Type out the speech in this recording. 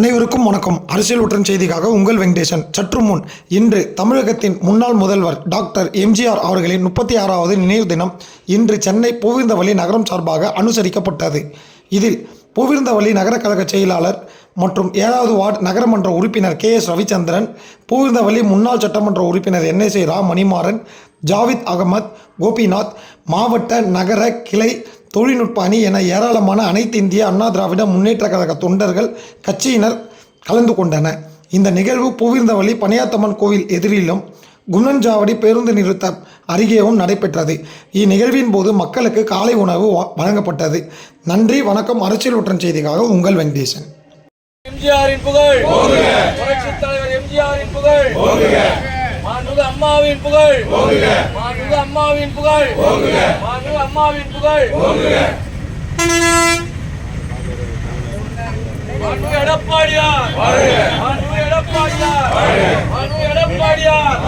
அனைவருக்கும் வணக்கம். அரசியல் உடன் செய்திக்காக உங்கள் வெங்கடேசன். சற்று முன் இன்று தமிழகத்தின் முன்னாள் முதல்வர் டாக்டர் எம்ஜிஆர் அவர்களின் முப்பத்தி ஆறாவது நினைவு தினம் இன்று சென்னை பூவிருந்தவல்லி நகரம் சார்பாக அனுசரிக்கப்பட்டது. இதில் பூவிருந்தவல்லி நகர கழக செயலாளர் மற்றும் ஏழாவது வார்டு நகரமன்ற உறுப்பினர் கே எஸ் ரவிச்சந்திரன் பூவிருந்தவல்லி முன்னாள் சட்டமன்ற உறுப்பினர் என்எஸ்ஏ ரா மணிமாறன் ஜாவித் அகமத் கோபிநாத் மாவட்ட நகர கிளை தொழில்நுட்ப அணி என ஏராளமான அனைத்து இந்திய அண்ணா திராவிட முன்னேற்ற கழக தொண்டர்கள் கட்சியினர் கலந்து கொண்டன. இந்த நிகழ்வு பூவிருந்தவள்ளி பனியாத்தம்மன் கோவில் எதிரிலும் குணஞ்சாவடி பேருந்து நிறுத்தம் அருகேவும் நடைபெற்றது. இந்நிகழ்வின் போது மக்களுக்கு காலை உணவு வ- வழங்கப்பட்டது. நன்றி வணக்கம் அரசியல் ஒற்றன் செய்திக்காக உங்கள் வெங்கடேசன். எம்ஜிஆரின் புகழ். புரட்சித் தலைவர் எம்ஜிஆரின் புகழ். அம்மாவின் புகழ். அம்மாவின் புகழ். அம்மாவின் புகழ். மாண்புமிகு எடப்பாடியார். மாண்புமிகு எடப்பாடியார். மாண்புமிகு எடப்பாடியார்.